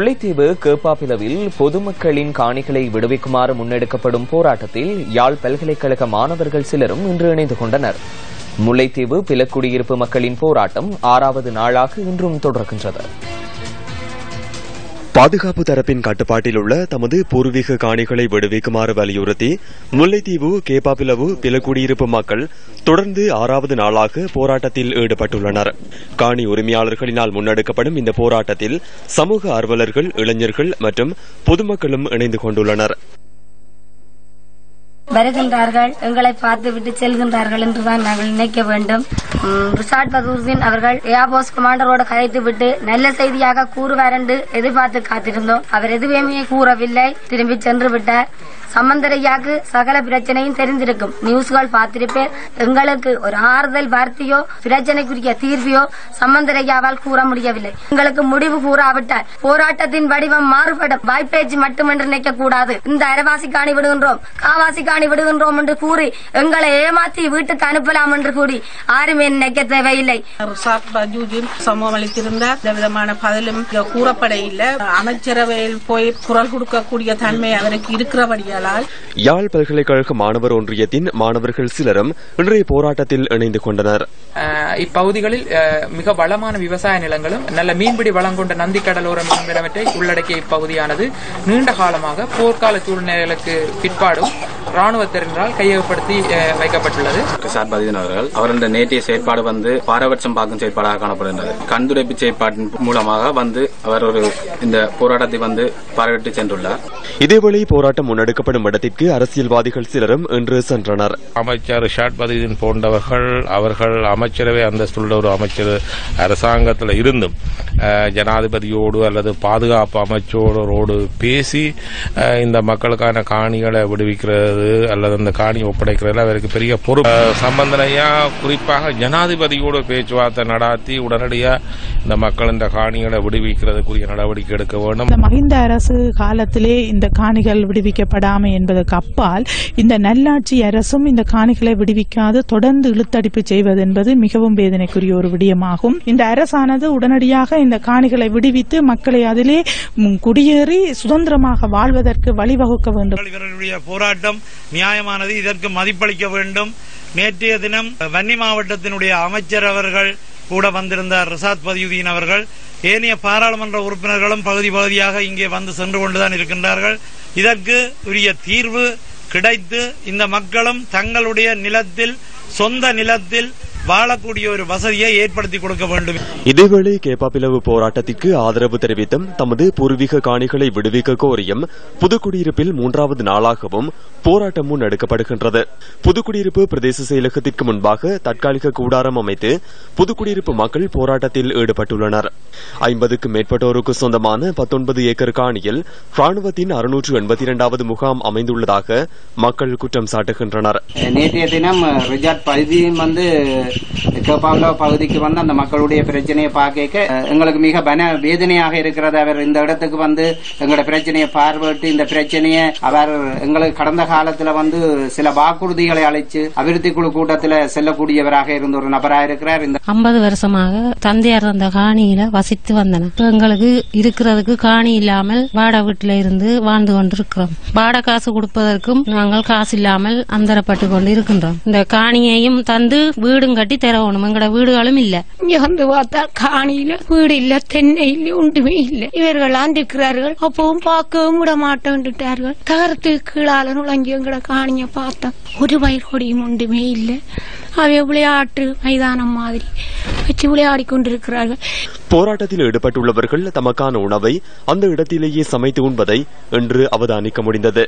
முல்லைத்தீவு கேப்பாப்பிலவில் பொதுமக்களின் காணிகளை விடுவிக்குமாறு முன்னெடுக்கப்படும் போராட்டத்தில் யாழ் பல்கலைக்கழக மாணவர்கள் சிலரும் இன்று இணைந்து கொண்டனர். முல்லைத்தீவு பிலக்குடியிருப்பு மக்களின் போராட்டம் ஆறாவது நாளாக இன்றும் தொடர்கின்றது. பாதுகாப்பு தரப்பின் கட்டுப்பாட்டில் உள்ள தமது பூர்வீக காணிகளை விடுவிக்குமாறு வலியுறுத்தி முல்லைத்தீவு கேப்பாப்பிலவு பிலக்குடியிருப்பு மக்கள் தொடர்ந்து ஆறாவது நாளாக போராட்டத்தில் ஈடுபட்டுள்ளனர். காணி உரிமையாளர்களினால் முன்னெடுக்கப்படும் இந்த போராட்டத்தில் சமூக ஆர்வலர்கள் இளைஞர்கள் மற்றும் பொதுமக்களும் இணைந்து கொண்டுள்ளனர். வருகின்றார்கள். எங்களை பார்த்து விட்டு செல்கின்றார்கள் என்றுதான் நாங்கள் நினைக்க வேண்டும். ரிஷாட் பதூர்தீன் அவர்கள் ஏர்போர்ஸ் கமாண்டரோடு கதைத்து விட்டு நல்ல செய்தியாக கூறுவார் என்று எதிர்பார்த்து காத்திருந்தோம். அவர் எதுவுமே கூறவில்லை. திரும்பி சென்று விட்டார். சம்பந்தரையாக்கு சகல பிரச்சனையும் தெரிந்திருக்கும். நியூஸ்கள் பார்த்திருப்பேன். எங்களுக்கு ஒரு ஆறுதல் வார்த்தையோ பிரச்சனைக்குரிய தீர்வையோ சம்பந்தரையாவால் கூற முடியவில்லை. எங்களுக்கு முடிவு கூறாவிட்டால் போராட்டத்தின் வடிவம் மாறுபடும். வாய்ப்பேச்சு மட்டுமென்று நினைக்க கூடாது இந்த அரைவாசி காணி விடுகின்றோம். காவாசி காணி விடுகின்றோம் என்று கூறி எங்களை ஏமாற்றி வீட்டுக்கு அனுப்பலாம் என்று கூறி யாருமே நினைக்க தேவையில்லை. சமூகம் அளித்திருந்த விதமான பதிலும் கூறப்பட இல்லை அமைச்சரவையில் போய் குரல் கொடுக்கக்கூடிய தன்மை அவருக்கு இருக்கிறபடியால் யாழ் பல்கலைக்கழக மாணவர் ஒன்றியத்தின் மாணவர்கள் சிலரும் இன்றைய போராட்டத்தில் இணைந்து கொண்டனர். இப்பகுதிகளில் மிக வளமான விவசாய நிலங்களும் நல்ல மீன்பிடி வளம் கொண்ட நந்தி கடலோர மீன்பிடவற்றை உள்ளடக்கிய இப்பகுதியானது நீண்ட காலமாக போர்க்கால சூழ்நிலைகளுக்கு பிற்பாடும் ராணுவத்தினரால் கையகப்படுத்தி வைக்கப்பட்டுள்ளது. ரிஷாட் பதிதன் அவர்கள் அவருடைய நேற்றைய செயற்பாடு வந்து பாரபட்சம் பார்க்கும் செயற்பாடாக காணப்படுகின்றது. கண்துடைப்பு செயற்பாட்டின் மூலமாக வந்து அவர் ஒரு இந்த போராட்டத்தை வந்து பார்வையிட்டு சென்றுள்ளார். இதேவேளை போராட்டம் முன்னெடுக்கப்படும் இடத்திற்கு அரசியல்வாதிகள் சிலரும் இன்று சென்றனர். அமைச்சர் ரிஷாட் பதிதீன் போன்றவர்கள் அவர்கள் அமைச்சரவை அந்தஸ்துள்ள ஒரு அமைச்சர் அரசாங்கத்தில் இருந்தும் ஜனாதிபதியோடு அல்லது பாதுகாப்பு அமைச்சரோடு பேசி இந்த மக்களுக்கான காணிகளை விடுவிக்கிறது அல்லது அந்த காணி ஒப்படைக்கிறது அவருக்கு பெரிய பொறுப்பு. சம்பந்தனையா குறிப்பாக ஜனாதிபதியோடு பேச்சுவார்த்தை நடாத்தி உடனடியாக இந்த மக்கள் இந்த காணிகளை விடுவிக்கிறதுக்குரிய நடவடிக்கை எடுக்க வேண்டும். இந்த மஹிந்த அரசு காலத்திலே இந்த காணிகள் இல்லாமை என்பதற்கு அப்பால் இந்த நல்லாட்சி அரசும் இந்த காணிகளை விடுவிக்காது தொடர்ந்து இழுத்தடிப்பு செய்வது என்பது மிகவும் வேதனைக்குரிய ஒரு விடயமாகும். இந்த அரசானது உடனடியாக இந்த காணிகளை விடுவித்து மக்களை அதிலே குடியேறி சுதந்திரமாக வாழ்வதற்கு வழிவகுக்க வேண்டும். இவர்களுடைய போராட்டம் நியாயமானது இதற்கு மதிப்பளிக்க வேண்டும். நேற்றைய தினம் வன்னி மாவட்டத்தினுடைய அமைச்சர் அவர்கள் கூட வந்திருந்தார் ரிசாத் பதியுதீன் அவர்கள். ஏனைய பாராளுமன்ற உறுப்பினர்களும் பகுதி பகுதியாக இங்கே வந்து சென்று கொண்டுதான் இருக்கின்றார்கள். இதற்கு உரிய தீர்வு கிடைத்து இந்த மக்களும் தங்களுடைய நிலத்தில் சொந்த நிலத்தில் வாழக்கூடிய ஒரு வசதியை ஏற்படுத்தி கொடுக்க வேண்டும். இதேவேளை கேப்பாப்பிலவு போராட்டத்திற்கு ஆதரவு தெரிவித்தும் தமது பூர்வீக காணிகளை விடுவிக்க கோரியும் புதுக்குடியிருப்பில் மூன்றாவது நாளாகவும் போராட்டம் முன்னெடுக்கப்படுகின்றது புதுக்குடியிருப்பு பிரதேச செயலகத்திற்கு முன்பாக தற்காலிக கூடாரம் அமைத்து புதுக்குடியிருப்பு மக்கள் போராட்டத்தில் ஈடுபட்டுள்ளனர். ஐம்பதுக்கும் மேற்பட்டோருக்கு சொந்தமான பத்தொன்பது ஏக்கர் காணியில் ராணுவத்தின் அறுநூற்று எண்பத்தி இரண்டாவது முகாம் அமைந்துள்ளதாக மக்கள் குற்றம் சாட்டுகின்றனர். நேற்றைய தினம் ரிஜாட் பகுதியும் வந்து கேப்பாவில பகுதிக்கு வந்து அந்த மக்களுடைய பிரச்சனையை பார்க்க எங்களுக்கு மிக பன வேதனையாக இருக்கிறது. அவர் இந்த இடத்துக்கு வந்து எங்களோட பிரச்சனையை பார்வையிட்டு இந்த பிரச்சனையை அவர் எங்களுக்கு கடந்த காலத்துல வந்து சில வாக்குறுதிகளை அழைச்சு அபிவிருத்தி குழு கூட்டத்தில் செல்லக்கூடியவராக இருந்த ஒரு நபராக இருக்கிறார். இந்த ஐம்பது வருஷமாக தந்தையார் அந்த காணியில வசித்து வந்தன எங்களுக்கு இருக்கிறதுக்கு காணி இல்லாமல் வாடகை வீட்டில இருந்து வாழ்ந்து கொண்டிருக்கிறோம். வாடகை காசு கொடுப்பதற்கும் நாங்கள் காசு இல்லாமல் அந்தரப்பட்டு கொண்டு இருக்கின்றோம் இந்த காணியையும் தந்து வீடுங்க கட்டி தரணும் எங்களோட வீடுகளும் இல்ல இங்க வந்து பார்த்தா காணியில வீடு இல்ல தென்னை இல்ல ஒன்றுமே இல்ல இவர்கள் இருக்கிறார்கள் அப்பவும் பார்க்கவும் விட மாட்டேன்ட்டார்கள் தகரத்துக்கு கீழால நுழைஞ்சு எங்கட காணிய பார்த்தா ஒரு பயிர் கொடியும் ஒன்றுமே இல்ல அவை விளையாட்டு மைதானம் மாதிரி வச்சு விளையாடி கொண்டிருக்கிறார்கள் போராட்டத்தில் ஈடுபட்டுள்ளவர்கள் தமக்கான உணவை அந்த இடத்திலேயே சமைத்து உண்பதை இன்று அவதானிக்க முடிந்தது